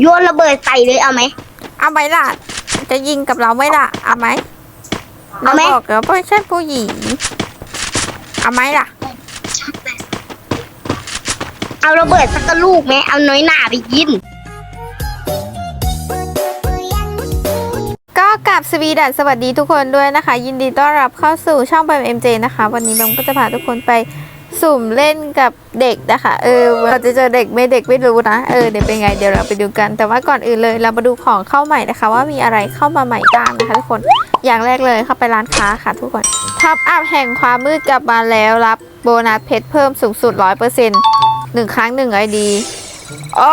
โยนระเบิดใส่เลยเอาไหม เอาไหมล่ะ จะยิงกับเราไหมล่ะ เอาไหมเอาไหมรบอกแล้วไม่ใช่ผู้หญิง เอาไหมล่ะ เอาระเบิดสักกระลูกไหมเอาน้อยหนาไปยิน ก็กลับสวีดัสสวัสดีทุกคนด้วยนะคะ ยินดีต้อนรับเข้าสู่ช่องแบมเอ็มเจนะคะ วันนี้แบมก็จะพาทุกคนไป สุ่มเล่นกับเด็กนะคะ เออเราจะเจอเด็กไม่เด็กไม่รู้นะ เออเดี๋ยวเป็นไงเดี๋ยวเราไปดูกัน แต่ว่าก่อนอื่นเลยเรามาดูของเข้าใหม่นะคะ ว่ามีอะไรเข้ามาใหม่บ้างนะคะทุกคน อย่างแรกเลยเข้าไปร้านค้าค่ะทุกคน ทับอัพแห่งความมืดกลับมาแล้วรับโบนัสเพชรเพิ่มสูงสุด 100%หนึ่งครั้งหนึ่งไอดีโอ้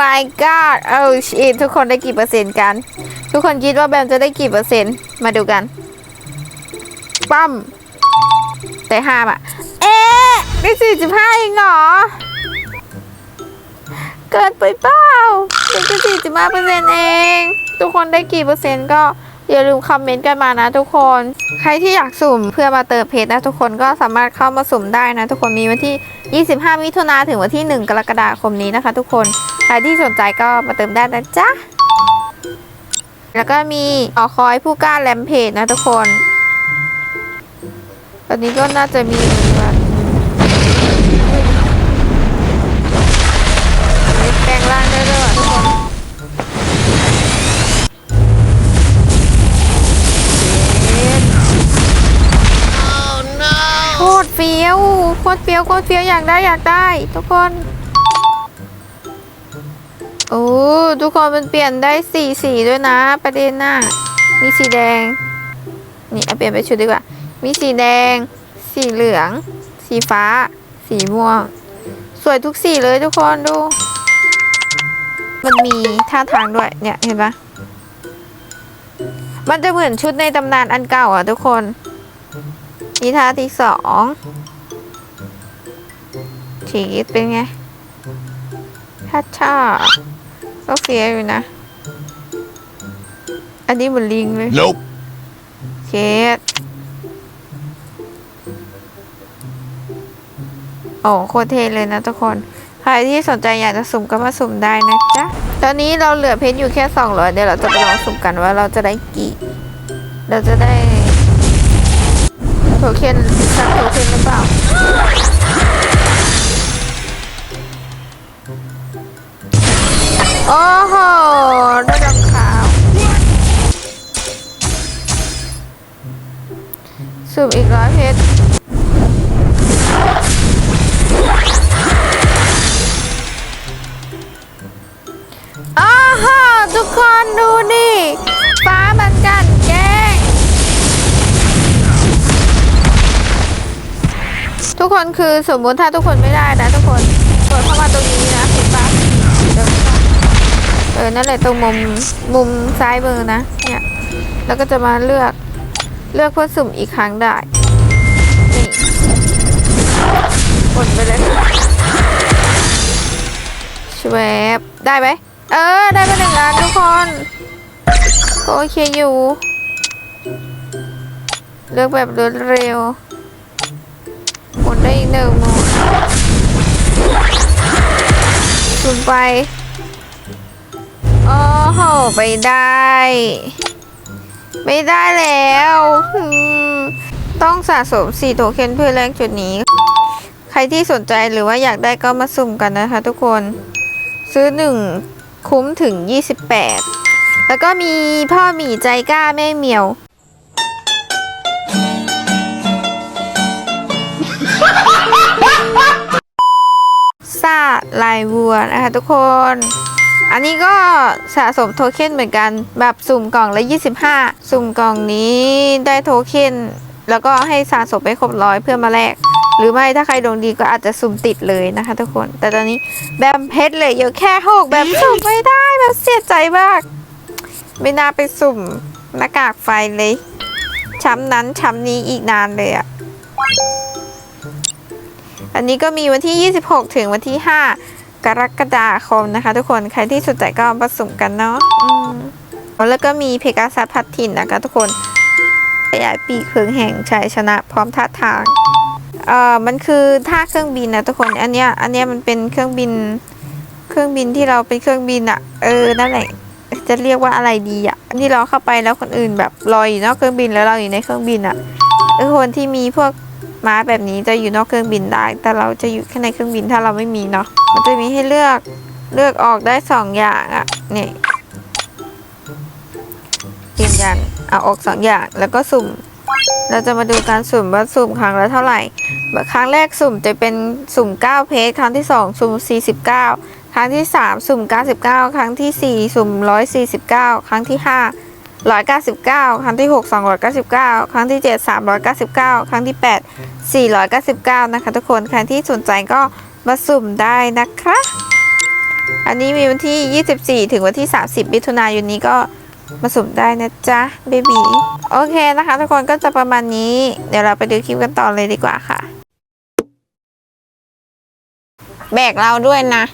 my god โอ้ชิทุกคนได้กี่เปอร์เซ็นต์กัน ทุกคนคิดว่าแบมจะได้กี่เปอร์เซ็นต์ มาดูกัน ปั้ม แต่ห้าอะเอ๊ะได้สี่สิบห้าเองเหรอ เกินไปเปล่าเป็นแค่สี่สิบห้าเปอร์เซ็นต์เอง ทุกคนได้กี่เปอร์เซ็นต์ก็อย่าลืมคอมเมนต์กันมานะทุกคน ใครที่อยากสุ่มเพื่อมาเติมเพจนะทุกคนก็สามารถเข้ามาสุ่มได้นะทุกคนมีวันที่ 25 มิถุนาถึงวันที่ 1 กรกฎาคมนี้นะคะ ทุกคน ใครที่สนใจก็มาเติมได้นะจ๊ะ แล้วก็มีออคอยผู้กล้าแรมเพจนะทุกคน ตอนนี้ก็น่าจะมีแปลงร่างได้ด้วยว่ะทุกคนโคตรเฟี้ยวโคตรเฟี้ยวโคตรเฟี้ยวอยากได้อยากได้ ทุกคน โอ้ทุกคนมันเปลี่ยนได้สีสีด้วยนะ ประเด็นน่ะมีสีแดง นี่เอาเปลี่ยนไปชุดดีกว่า มีสีแดง สีเหลือง สีฟ้า สีม่วง สวยทุกสีเลยทุกคนดู มันมีท่าทางด้วย เนี่ยเห็นปะมันจะเหมือนชุดในตำนานอันเก่าอะทุกคนนี่ท่าที่สองฉีดเป็นไงท่าช่าก็เฟียอยู่นะ อันนี้เหมือนลิงเลย Nope. เคส อ้โคตรเท่เลยนะทุกคน ใครที่สนใจอยากจะสุ่มก็มาสุ่มได้นะจ๊ะ ตอนนี้เราเหลือเพชรอยู่แค่สองร้อยเดี๋ยวเราจะไปลองสุ่มกันว่าเราจะได้กี่ เราจะได้โทเค็นสักโทเค็นหรือเปล่าโอ้โหได้ดำขาวสูบอีกร้อยเพชร คนคือสมมุติถ้าทุกคนไม่ได้นะทุกคนกดเข้ามาตรงนี้นะเห็นปะเดี๋ยวนะเออนั่นแหละตรงมุมมุมซ้ายมือนะเนี่ยแล้วก็จะมาเลือกเลือกเพื่อสุ่มอีกครั้งได้นี่กดไปเลยชวบได้ไหมเออได้ไปหนึ่งอันทุกคนก็โอเคอยู่ เลือกแบบรวดเร็ว หมดได้อีกหนึ่งหมดสุ่มไป โอ้โห ไปได้ ไม่ได้แล้วต้องสะสม4โทเค็นเพื่อแลกจุดนี้ ใครที่สนใจหรือว่าอยากได้ก็มาสุ่มกันนะคะทุกคน ซื้อ 1 คุ้มถึง 28 แล้วก็มีพ่อหมีใจกล้าแม่เหมียว ลายวัวนะคะทุกคน อันนี้ก็สะสมโทเค็นเหมือนกันแบบสุ่มกล่องละ 25 สุ่มกล่องนี้ได้โทเค็นแล้วก็ให้สะสมไปครบร้อยเพื่อมาแลกหรือไม่ถ้าใครดวงดีก็อาจจะสุ่มติดเลยนะคะทุกคน แต่ตอนนี้แบมเพชรเลยอยู่แค่หกแบบสุ่มไม่ได้แบบเสียใจมาก ไม่น่าไปสุ่มหน้ากากไฟเลยช้ำนั้นช้ำนี้อีกนานเลยอะอันนี้ก็มีวันที่ 26 ถึงวันที่ 5 กรกฎาคมนะคะ ทุกคนใครที่สนใจก็มาสุ่มกันเนาะแล้วก็มีเพกาซัสพัดถิ่นนะคะ ทุกคนขยายปีกเคืองแห่งชัยชนะพร้อมท่าทางเอ่อมันคือท่าเครื่องบินนะทุกคนอันเนี้ยอันเนี้ยมันเป็นเครื่องบินเคเครื่องบินที่เราเป็นเครื่องบินอะเออนั่นแหละจะเรียกว่าอะไรดีอะที่เราเข้าไปแล้วคนอื่นแบบลอยอยู่นอกเครื่องบินแล้วเราอยู่ในเครื่องบินอะ คนที่มีพวกม้าแบบนี้จะอยู่นอกเครื่องบินได้ แต่เราจะอยู่แค่ในเครื่องบินถ้าเราไม่มีเนาะมันจะมีให้เลือกเลือกออกได้สองอย่างอะนี่ยืนยันเอาออกสองอย่างแล้วก็สุ่ม เราจะมาดูการสุ่มว่าสุ่มครั้งละเท่าไหร่ครั้งแรกสุ่มจะเป็นสุ่ม 9 เพจครั้งที่ 2 สุ่ม 49 ครั้งที่ 3 สุ่ม 99 ครั้งทีสี่4 สุ่ม 149 ครั้งที่ 5 199 ครั้งที่ 6 299 ครั้งที่ 7 399 ครั้งที่ 8 499 นะคะทุกคนใครที่สนใจก็มาสุ่มได้นะคะ อันนี้มีวันที่ 24 ถึงวันที่ 30มิถุนายนนี้ก็มาสุ่มได้นะจ๊ะเบบีโอเคนะคะ ทุกคนก็จะประมาณนี้ เดี๋ยวเราไปดูคลิปกันต่อเลยดีกว่าค่ะ แบกเราด้วยนะ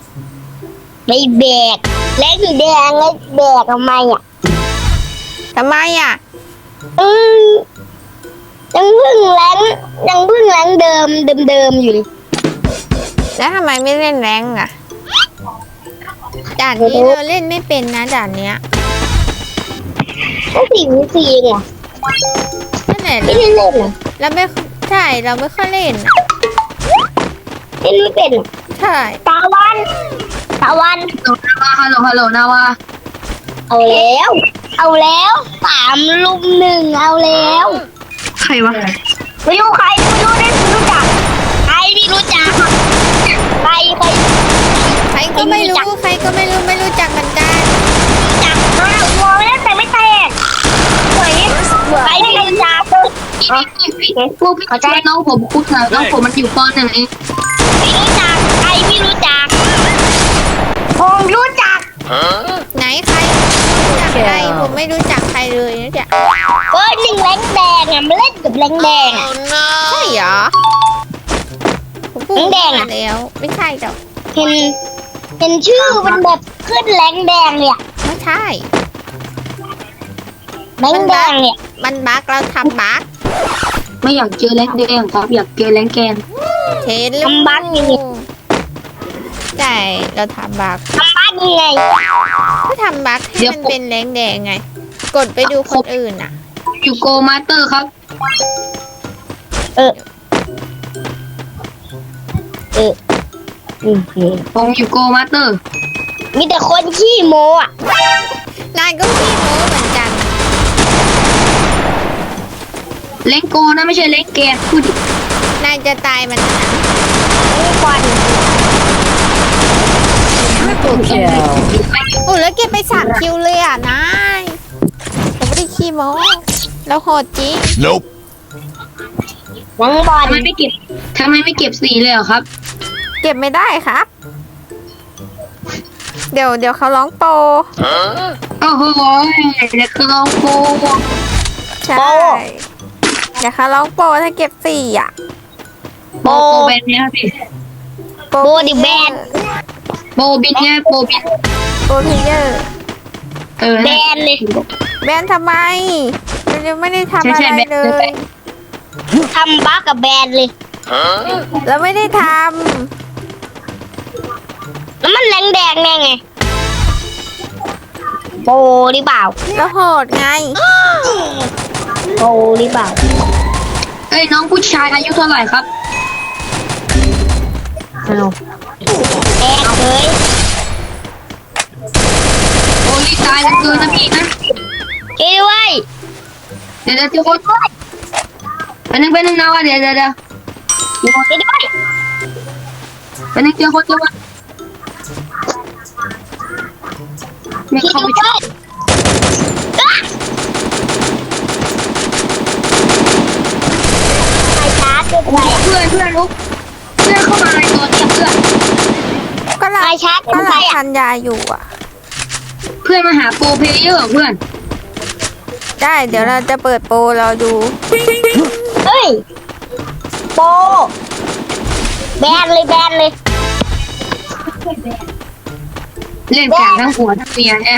ไม่แบกแรงสีแดงแล้วแบกทำไมอะ ทำไมอะ อืมยังเพิ่งแรงยังเพิ่งแรงเดิมเดิมเดิมๆอยู่เลยแล้วทำไมไม่เล่นแรงอะด่านนี้เราเล่นไม่เป็นนะด่านเนี้ยก็สี่วิสี่เองเหรอนั่นแหละไม่ได้เล่นเหรอเราไม่ใช่เราไม่ค่อยเล่นอะเล่นไม่เป็นเหรอใช่ตาวันตาวันฮัลโหลฮัลโหลนาวา เอาแล้ว เอาแล้วสามลุมหนึ่งเอาแล้วใครวะไม่รู้ใครไม่รู้ได้ไม่รู้จักใครไม่รู้จักใครใครใครก็ไม่รู้ใครก็ไม่รู้ไม่รู้จักเหมือนกันจักมากมองแล้วแต่ไม่แตกสวยใครไม่รู้จักพี่พี่พี่พวกพี่เข้าใจน้องผมคุดนะน้องผมมันอยู่ปหนึ่งเองไม่รู้จักใครไม่รู้จักผมรู้จัก ไหนใครรู้จักใครผมไม่รู้จักใครเลยนะจ๊ะเบอร์หนึ่งแรงแดงอะมาเล่นกับแรงแดงอะ ใช่เหรอผมพูดแดงอะแล้ว ไม่ใช่หรอกเห็นเห็นชื่อมันแบบขึ้นแรงแดงเลยอะไม่ใช่ แรงแดงเนี่ยมันบั๊กเราทำบั๊กไม่อยากเจอแรงแดงครับ อยากเจอแรงแกนเทนลูกทำบั๊กยังไงใช่เราทำบั๊กทำบ้านยัง ไง ก็ทำบั๊กให้มันเป็นแรงแดงไง กดไปดูคนอื่นอะ อยู่โกมาสเตอร์ครับ เออ เอออืมผมอยู่โกมาสเตอร์ มีแต่คนขี้โมอะนายก็ขี้โม้เหมือนกันแรงโกนะไม่ใช่แรงแกนพูดดินายจะตายมันนะ ไม่ควัน โอ้แล้วเก็บไปสามคิวเลยอะนายผมไม่ได้ขี้โม้แล้วโหดจริง Nope. นังบอลทำไมไม่เก็บทำไมไม่เก็บสีเลยเหรอครับ เก็บไม่ได้ครับ เดี๋ยวเดี๋ยวเขาร้องโปรโอ้โหเด็กคือลองโกใช่เดี๋ยวเขาร้องโปรถ้าเก็บสี่อะ โปโปแบนเนี่ยพี่โปรโบดิแบน โปบินเนี่ยโปบิน โปรเพลเยอร์เออแบนเลยแบนทำไม มันยังไม่ได้ทำใช่อะใช่ไรแบนเลแบยนทำบ้ากับแบนเลย เราไม่ได้ทแล้วมันแรงแดงแน่ไงโบหรือเปล่าำแล้วโหดไงโบหรือเปล่าเอ้ยน้องผู้ชายอายุเท่าไหร่ครับเอา แดงเลยโอ้ยตายแล้วเกินนะพี่นะช่วยด้วยเดี๋ยวเดี๋ยวเดี๋ยวคนไปนึงไปนึงนาวาเดี๋ยวเดี๋ยวเดี๋ยวเดี๋ยวช่วยด้วยไปนึงเจอคนเจอคนไม่ช่วยเข้าไปด้วยอะใครชาร์จด้วยใครอะเพื่อนเพื่อนลุกเพื่อนเข้ามาในตัวเนี่ยเพื่อน ก็เราใครชาร์จก็ด้วยใครเราอะ ทันยาอยู่อะ เพื่อนมาหาโปรเพลเยอร์เพื่อน ได้เดี๋ยวเราจะเปิดโปรเราดู เฮ้ยโบแบนเลยแบนเลย เล่นกลางทั้งหัวทั้งเมียแอะ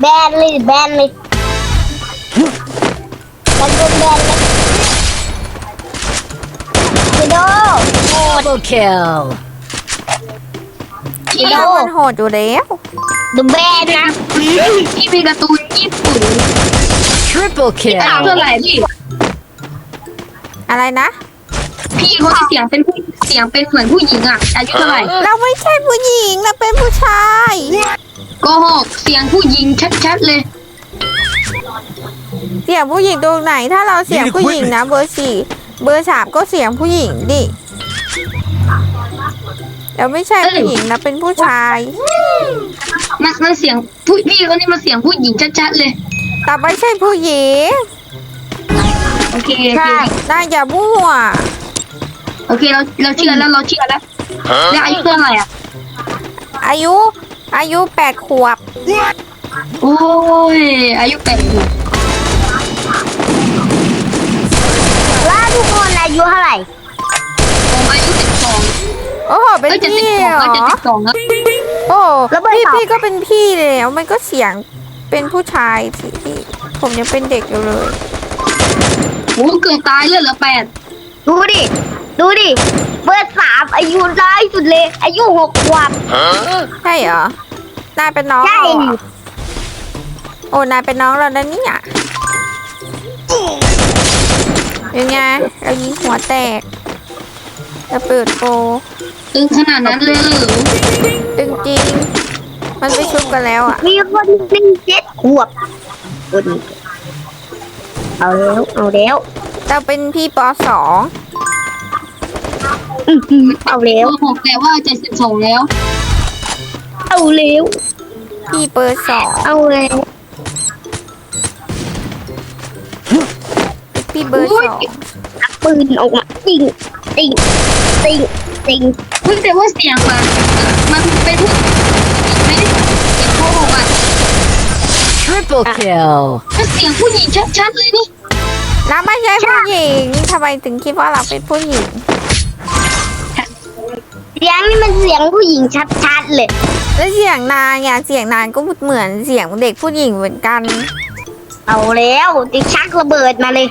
แบนเลยแบนเลยแบนโดนแบนเลยไปดูโหด Double kill. พี่พี่เรามันโหดอยู่แล้วดูแบนนะพี่มีการ์ตูนญี่ปุ่น Triple อา kill. ยุเท่าไหร่พี่ อะไรนะ พี่เขาเสียงเป็นผู้เสียงเป็นเหมือนผู้หญิงอะ อายุเท่าไหร่เราไม่ใช่ผู้หญิงเราเป็นผู้ชาย โกหกเสียงผู้หญิงชัดๆเลย เสียงผู้หญิงตรงไหน ถ้าเราเสียงผู้หญิงนะ เบอร์สี่เบอร์สามก็เสียงผู้หญิงดิ เราไม่ใช่ผู้หญิงนะเป็นผู้ชาย มันมันเสียงผู้พี่เขานี่มันเสียงผู้หญิงชัดๆเลย แต่ไม่ใช่ผู้หญิงโอเคโอเคใช่น่าอย่ามั่วโอเคเราเราเชื่อแล้วเราเชื่อแล้วแล้วอายุเท่าไหร่อะอายุ อายุแปดขวบ โอ้ยอายุแปดขวบว่าทุกคนอายุเท่าไหร่ โอ้โหเป็นเอ้ยจะสิบพี่สองเหรแล้วจะอสิบสองแล้วโอ้แล้วเบอร์พี่สองพี่ก็เป็นพี่แล้วมันก็เสียงเป็นผู้ชายสิพี่ผมยังเป็นเด็กอยู่เลย โอ้เกือบตายเลยเหลือแปดดูดิ ดูดิ เบอร์สามอายุน้อยสุดเลย อายุหกขวบ ใช่เหรอนายเป็นน้องใช่ เราเหรอโอ้นายเป็นน้องเรานะเนี่ยยังไงเรายิงหัวแตก จะเปิดโปรตึงขนาดนั้นเลยเหรอจริงๆมันไปชุบกันแล้วอะ มีคนหนึ่งเจ็ดขวบคนเอาแล้วเอาแล้วเราเป็นพี่ปสองอื้อหือเอาแล้วโอ้ผมแต่ว่าจะสิบสองแล้ว เอาแล้วพี่เบอร์สองเอาแล้วพี่เบอร์สองชักปืนออกมายิง ยิงยิงยิงเพิ่งแต่ว่าเสียงมันมันเป็นผู้ไม่ได้เสียงโกหกอะ Triple kill. มันเสียงผู้หญิงชัดๆเลยนี่เราไม่ใช่ผู้หญิงทำไมถึงคิดว่าเราเป็นผู้หญิง เสียงนี่มันเสียงผู้หญิงชัดๆเลยแล้วเสียงนางเนี่ยเสียงนางก็เหมือนเสียงเด็กผู้หญิงเหมือนกัน เอาแล้วติชักระเบิดมาเลย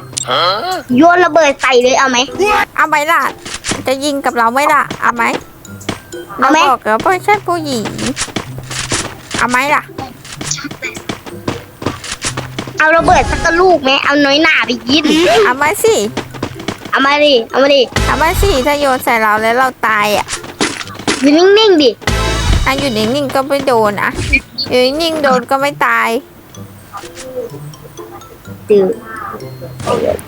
โยนระเบิดใส่เลยเอาไหม เอาไหมล่ะ จะยิงกับเราไหมล่ะ เอาไหมเอาไหมรบอกแล้วว่าไม่ใช่ผู้หญิง เอาไหมล่ะ เอาระเบิดสักกระลูกไหมเอาน้อยหนาไปยินเอาไหมสิ เอามาดิเอามาดิเอาไหมสิ ถ้าโยนใส่เราแล้วเราตายอะอยู่นิ่งๆดิถ้าอยู่นิ่งๆก็ไม่โดนอะอยู่นิ่งๆโดนก็ไม่ตายดื้อ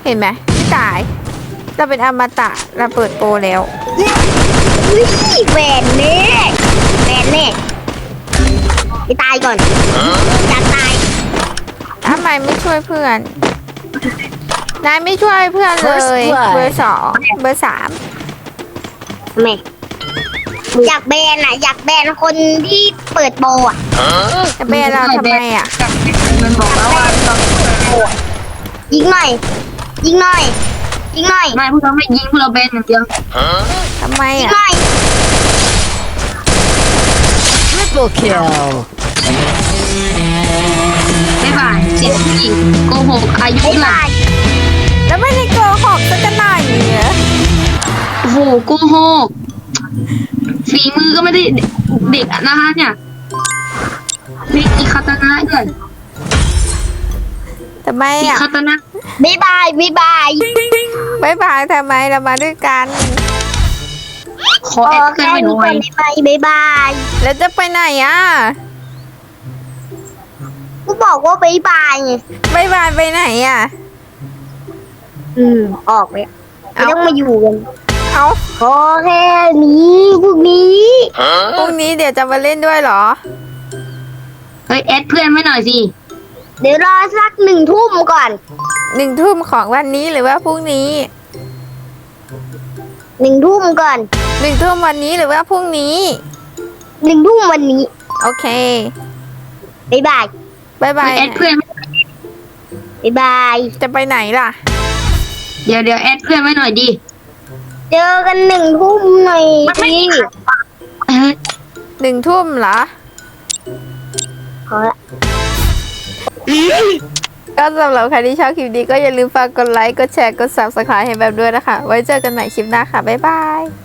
เห็นไหมไม่ตาย เราเป็นอมตะเราเปิดโปรแล้วอุ๊ยแหวนเน่แหวนเน่ไปตายก่อนจะตายทำไมไม่ช่วยเพื่อน นายไม่ช่วยเพื่อนเลย First blood เบอร์สองเบอร์สามทำไมอยากแบนอะ อยากแบนคนที่เปิดโบอะจะเป็นเราทำไมอะมันบอกแล้วว่าเรา ยิงหน่อย ยิงหน่อย ยิงหน่อยไม่พวกเราไม่ยิงพวกเราเบนอย่างเดียวทำไมยิงอะ หน่อย Triple kill. ไม่บ่ายเสียงผู้หญิงโกหกอายุไอ้หลับ้ากแล้วไม่ได้โกหกสักหน่อยเหรอโอ้โหโกหกฝีมือก็ไม่ได้เด็กอะนะคะเนี่ยมีอีคาตานะด้วย ทำไมอีอะคาตานะบ๊ายบายบ๊ายบาย บายบายทำไมเรามาด้วยกัน ขอพแออดเกินแค่ไปหนี้น่ก่ออยนบ๊ายบายบ๊ายบายแล้วจะไปไหนอะกูบอกว่าบ๊ายบายไงบายบายไปไหนอะ อืม ออกเลยไม่เอ้าต้องมาอยู่กันเอาพอแค่นี้พวกนี้ พรุ่งนี้เดี๋ยวจะมาเล่นด้วยเหรอ เฮ้ยแอดเพื่อนไม่หน่อยสิ เดี๋ยวรอสักหนึ่งทุ่มก่อนหนึ่งทุ่มของวันนี้หรือว่าพรุ่งนี้หนึ่งทุ่มก่อนหนึ่งทุ่มวันนี้หรือว่าพรุ่งนี้หนึ่งทุ่มวันนี้โอเคบ๊ายบายบายบายแอดเพื่อนไม่บ๊ายบายจะไปไหนล่ะ เดี๋ยวเดี๋ยวแอดเพื่อนไม่หน่อยดิเจอกันหนึ่งทุ่มหน่อยมันไม่ดิเอ้ยหนึ่งทุ่มเหรอพอละ ก็สำหรับใครที่ชอบคลิปนี้ก็อย่าลืมฝากกดไลค์ กดแชร์ กด subscribe ให้แบบด้วยนะคะ ไว้เจอกันใหม่คลิปหน้าค่ะ บ๊ายบาย